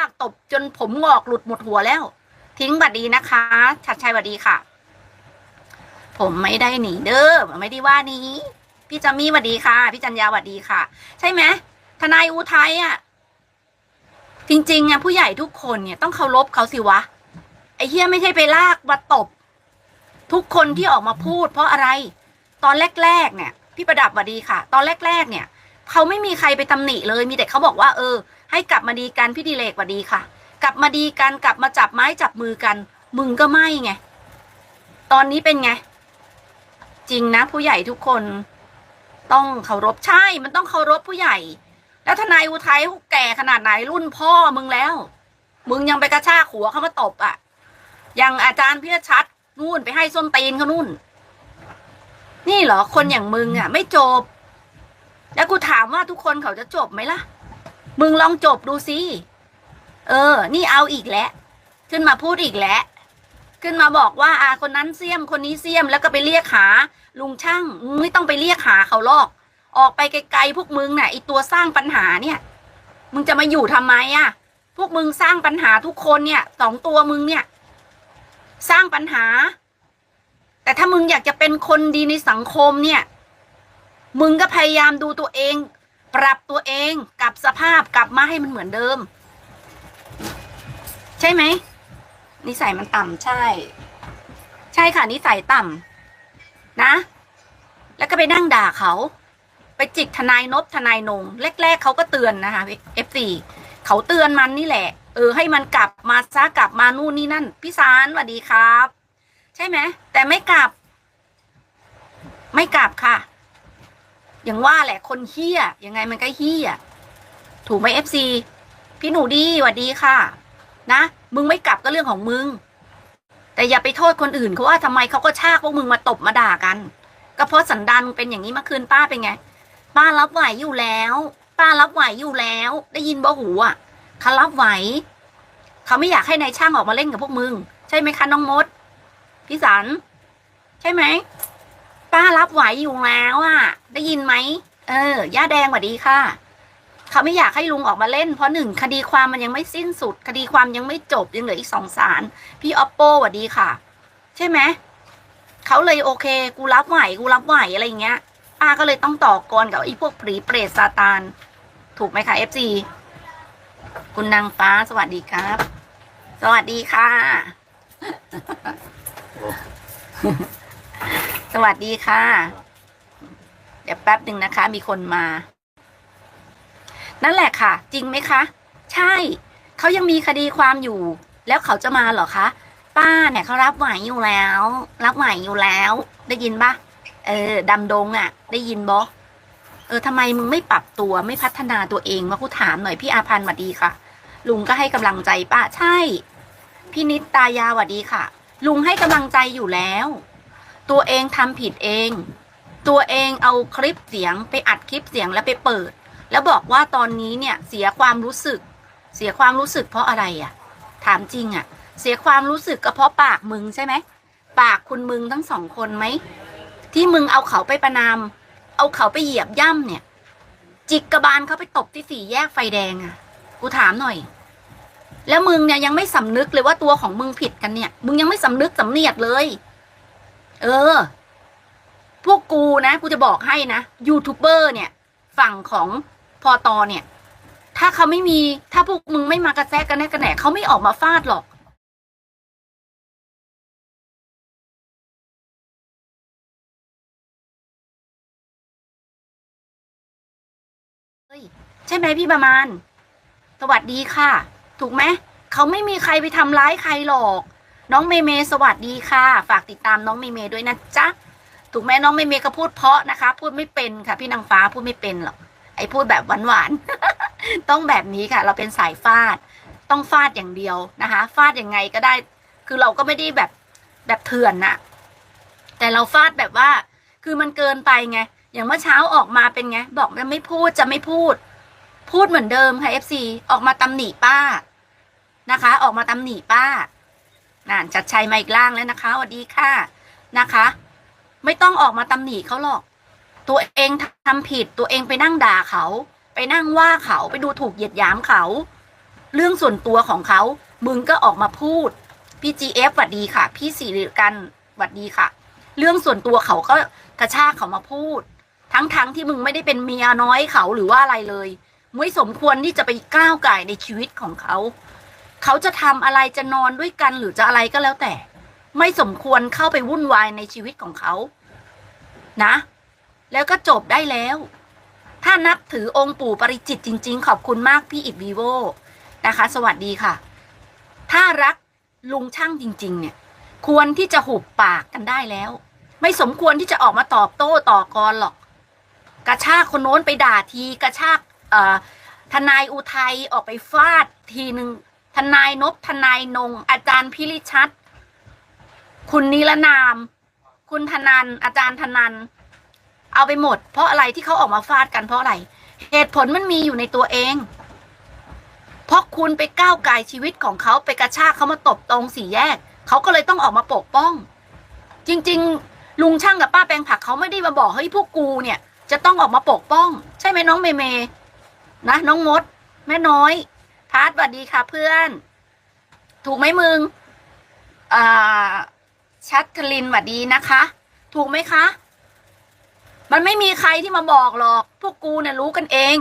ากตบจนผมงอกหลุดหมดหัวแล้ว ทิ้งบัดดีนะคะ ชัดชัยบัดดีค่ะ ผมไม่ได้หนีเด้อไม่ได้ว่านี้ พี่จามี่บัดดีค่ะ พี่จันยาบัดดีค่ะ ใช่ไหมทนายอุทัยอะ จริงๆอะผู้ใหญ่ทุกคนเนี่ยต้องเคารพเขาสิวะไอ้เฮียไม่ใช่ไปลากมาตบ ทุกคนที่ออกมาพูด เพราะอะไร ตอนแรกๆเนี่ย พี่ประดับบัดดีค่ะ ตอนแรก ๆ เนี่ยเขาไม่มีใครไปตำหนิเลยมีแต่เขาบอกว่า เออ ให้กลับมาดีกันพี่ดีเลกว่าดีค่ะ กลับมาดีกันกลับมาจับไม้จับมือกัน มึงก็ไม่ไง ตอนนี้เป็นไง จริงนะ ผู้ใหญ่ทุกคน ต้องเคารพใช่ มันต้องเคารพผู้ใหญ่ แล้วทนายอุทัยแก่ขนาดไหนรุ่นพ่อมึงแล้ว มึงยังไปกระชากหัวเขามาตบอะอย่างอาจารย์พิรชัดนู่นไปให้ส้นตีนเขานู่น นี่เหรอคนอย่างมึงอะ ไม่จบ แล้วกูถามว่าทุกคนเขาจะจบไหมล่ะ มึงลองจบดูสิ เออ นี่เอาอีกแล้ว ขึ้นมาพูดอีกแล้ว ขึ้นมาบอกว่าอาคนนั้นเสียม คนนี้เสียม แล้วก็ไปเรียกหาลุงช่างมึงไม่ต้องไปเรียกหาเขาหรอก ออกไปไกลๆพวกมึงน่ะไอตัวสร้างปัญหาเนี่ย มึงจะมาอยู่ทำไมอะ พวกมึงสร้างปัญหาทุกคนเนี่ย สองตัวมึงเนี่ย สร้างปัญหา แต่ถ้ามึงอยากจะเป็นคนดีในสังคมเนี่ย มึงก็พยายามดูตัวเอง ปรับตัวเองกลับสภาพกลับมาให้มันเหมือนเดิม ใช่ไหมนิสัยมันต่ำใช่ ใช่ค่ะนิสัยต่ำนะ แล้วก็ไปนั่งด่าเขาไปจิกทนายนบทนายนง แรก ๆเขาก็เตือนนะคะเอฟซีเขาเตือนมันนี่แหละ เออ ให้มันกลับมาซะกลับมานู่นนี่นั่นพี่สารสวัสดีครับ ใช่ไหมแต่ไม่กลับ ไม่กลับค่ะ อย่างว่าแหละคนเฮี้ยยังไงมันก็เฮี้ยถูกไหมเอฟซีพี่หนูดีสวัสดีค่ะ นะ มึงไม่กลับก็เรื่องของมึง แต่อย่าไปโทษคนอื่นเขาว่าทำไมเขาก็ชากพวกมึงมาตบมาด่ากัน ก็เพราะสันดานมึงเป็นอย่างนี้เมื่อคืนป้าเป็นไง ป้ารับไหวอยู่แล้ว ป้ารับไหวอยู่แล้ว ได้ยินบ่หูอะเขารับไหวเขาไม่อยากให้นายช่างออกมาเล่นกับพวกมึง ใช่ไหมคะน้องมด พี่สัน ใช่ไหม ป้ารับไหวอยู่แล้วอะได้ยินไหมเออย่าแดงสวัสดีค่ะ เขาไม่อยากให้ลุงออกมาเล่น เพราะหนึ่งคดีความมันยังไม่สิ้นสุด คดีความยังไม่จบยังเหลืออีกสองสารพี่ออปโปสวัสดีค่ะ ใช่ไหมเขาเลยโอเค กูรับไหวกูรับไหวอะไรอย่างเงี้ย ป้าก็เลยต้องต่อกรกับไอ้พวกผีเปรตซาตานถูกไหมคะเอฟซีคุณนางฟ้าสวัสดีครับ สวัสดีค่ะ สวัสดีค่ะ เดี๋ยวแป๊บหนึ่งนะคะ มีคนมา นั่นแหละค่ะ จริงไหมคะ ใช่ เขายังมีคดีความอยู่ แล้วเขาจะมาเหรอคะ ป้าเนี่ยเขารับไหวอยู่แล้ว รับไหวอยู่แล้ว ได้ยินปะเออดำดงอะ่ะ ได้ยินบอเออทำไมมึงไม่ปรับตัวไม่พัฒนาตัวเองมากูถามหน่อยพี่อาพันธ์สวัสดีค่ะ ลุงก็ให้กำลังใจป้าใช่ พี่นิดตายาสวัสดีค่ะ ลุงให้กำลังใจอยู่แล้ว ตัวเองทำผิดเอง ตัวเองเอาคลิปเสียงไปอัดคลิปเสียงแล้วไปเปิด แล้วบอกว่าตอนนี้เนี่ยเสียความรู้สึก เสียความรู้สึกเพราะอะไรอะ่ะ ถามจริงอะ่ะ เสียความรู้สึกก็เพราะปากมึงใช่ไหมปากคุณมึงทั้งสองคนไหมที่มึงเอาเขาไปประนาม เอาเขาไปเหยียบย่ำเนี่ย จิกกระบาลเขาไปตบที่สี่แยกไฟแดงอะ่ะ กูถามหน่อย แล้วมึงเนี่ยยังไม่สำนึกเลยว่าตัวของมึงผิดกันเนี่ย มึงยังไม่สำนึกสำเนียกเลย เออ พวกกูนะกูจะบอกให้นะยูทูบเบอร์เนี่ย ฝั่งของพอตอเนี่ย ถ้าเขาไม่มีถ้าพวกมึงไม่มากระแทกกันแน่กันแหนเขาไม่ออกมาฟาดหรอกใช่ไหมพี่ประมาณ สวัสดีค่ะ ถูกไหมเขาไม่มีใครไปทำร้ายใครหรอก น้องเมเมสวัสดีค่ะ ฝากติดตามน้องเมเมด้วยนะจ๊ะถูกไหมน้องเมเมก็พูดเพาะนะคะ พูดไม่เป็นค่ะ พี่นางฟ้าพูดไม่เป็นหรอกไอ้พูดแบบหวานๆต้องแบบนี้ค่ะ เราเป็นสายฟาด ต้องฟาดอย่างเดียวนะคะฟาดยังไงก็ได้ คือเราก็ไม่ได้แบบแบบเถื่อนน่ะ แต่เราฟาดแบบว่า คือมันเกินไปไงอย่างเมื่อเช้าออกมาเป็นไง บอกจะไม่พูดจะไม่พูด พูดเหมือนเดิมค่ะ FC ออกมาตำหนิป้านะคะ ออกมาตำหนิป้า นั่นจัดชัยมาอีกล่างแล้วนะคะสวัสดีค่ะนะคะ ไม่ต้องออกมาตำหนิเขาหรอก ตัวเองทำผิดตัวเองไปนั่งด่าเขา ไปนั่งว่าเขาไปดูถูกเหยียดหยามเขา เรื่องส่วนตัวของเขา มึงก็ออกมาพูดพี่ GF หวัดดีค่ะ พี่สิริกันหวัดดีค่ะ เรื่องส่วนตัวเขาก็กระชากเขามาพูด ทั้งๆทที่มึงไม่ได้เป็นเมียน้อยเขาหรือว่าอะไรเลยไม่สมควรที่จะไปก้าวไก่ในชีวิตของเขา เขาจะทำอะไรจะนอนด้วยกันหรือจะอะไรก็แล้วแต่ ไม่สมควรเข้าไปวุ่นวายในชีวิตของเขา นะ แล้วก็จบได้แล้ว ถ้านับถือองค์ปู่ปริจิตจริง ๆ ขอบคุณมากพี่อิดวีโวนะคะ สวัสดีค่ะ ถ้ารักลุงช่างจริง ๆ เนี่ย ควรที่จะหุบปากกันได้แล้ว ไม่สมควรที่จะออกมาตอบโต้ต่อกรหรอก กระชากคนโน้นไปด่าที กระชากเอ่อทนายอุทัยออกไปฟาดทีหนึ่ง ทนายนบทนายนง อาจารย์พิริชัด คุณนิรนาม คุณธนัน อาจารย์ธนัน เอาไปหมด เพราะอะไรที่เขาออกมาฟาดกันเพราะอะไร เหตุผลมันมีอยู่ในตัวเอง เพราะคุณไปก้าวไก่ชีวิตของเขาไปกระชากเขามาตบตรงสี่แยก เขาก็เลยต้องออกมาปกป้อง จริง ๆ ลุงช่างกับป้าแปลงผักเขาไม่ได้มาบอกเฮ้ยพวกกูเนี่ย จะต้องออกมาปกป้อง ใช่ไหมน้องเมเมนะน้องมด แม่น้อย พาร์ทสวัสดีค่ะเพื่อน ถูกไหมมึงอ่าชัดทลินสวัสดีนะคะ ถูกไหมคะ มันไม่มีใครที่มาบอกหรอก พวกกูเนี่ยรู้กันเอง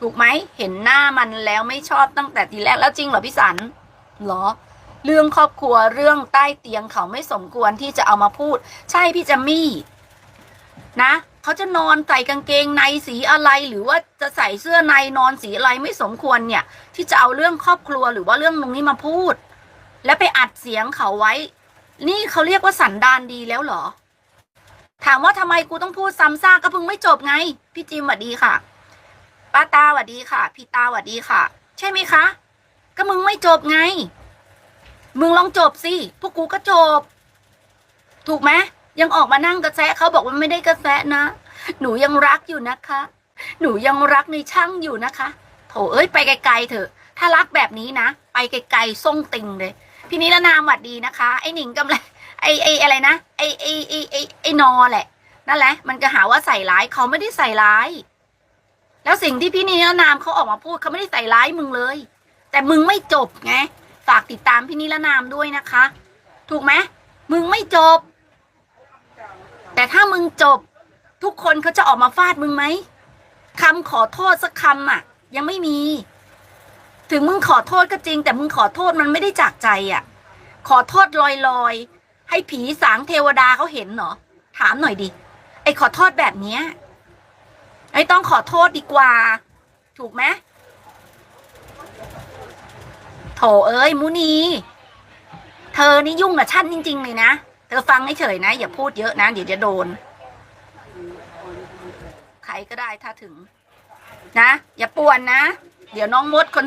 ถูกไหมเห็นหน้ามันแล้วไม่ชอบตั้งแต่ทีแรกแล้วจริงเหรอพี่สันเหรอ เรื่องครอบครัวเรื่องใต้เตียงเขาไม่สมควรที่จะเอามาพูด ใช่พี่จัมมี่นะ เขาจะนอนใส่กางเกงในสีอะไรหรือว่าจะใส่เสื้อในนอนสีอะไรไม่สมควรเนี่ย ที่จะเอาเรื่องครอบครัวหรือว่าเรื่องตรงนี้มาพูด แล้วไปอัดเสียงเขาไว้ นี่เขาเรียกว่าสันดานดีแล้วเหรอ ถามว่าทำไมกูต้องพูดซ้ำซากก็เพิ่งไม่จบไง พี่จิมสวัสดีค่ะป้าตาสวัสดีค่ะ พี่ตาสวัสดีค่ะ ใช่ไหมคะ ก็มึงไม่จบไง มึงลองจบสิพวกกูก็จบ ถูกไหม ยังออกมานั่งกระแสเขาบอกว่าไม่ได้กระแสนะ หนูยังรักอยู่นะคะ หนูยังรักในช่างอยู่นะคะโถเอ้ยไปไกลๆเถอะ ถ้ารักแบบนี้นะ ไปไกลๆส่งติงเลย พี่นิรนามหวัดดีนะคะ ไอ้หนิงกำลังไอ้ไอ้อะไรนะไอ้ไอ้ไอ้ไอ้ไอ้นอแหละ นั่นแหละ มันก็หาว่าใส่ร้ายเขาไม่ได้ใส่ร้าย แล้วสิ่งที่พี่นิรนามเขาออกมาพูดเขาไม่ได้ใส่ร้ายมึงเลย แต่มึงไม่จบไงฝากติดตามพี่นิรนามด้วยนะคะ ถูกไหมมึงไม่จบ แต่ถ้ามึงจบทุกคนเขาจะออกมาฟาดมึงไหมคำขอโทษสักคำอะ ยังไม่มี ถึงมึงขอโทษก็จริง แต่มึงขอโทษมันไม่ได้จากใจอะ ขอโทษลอยๆให้ผีสางเทวดาเขาเห็นเหรอ ถามหน่อยดิ ไอ้ขอโทษแบบเนี้ยไอ้ต้องขอโทษดีกว่า ถูกไหมโถเอ้ยมุนี เธอนี่ยุ่งกับฉันจริง ๆ เลยนะ เธอฟังเฉยนะ อย่าพูดเยอะนะ เดี๋ยวจะโดน ใครก็ได้ถ้าถึง นะ อย่าป่วนนะ เดี๋ยวน้องมดคน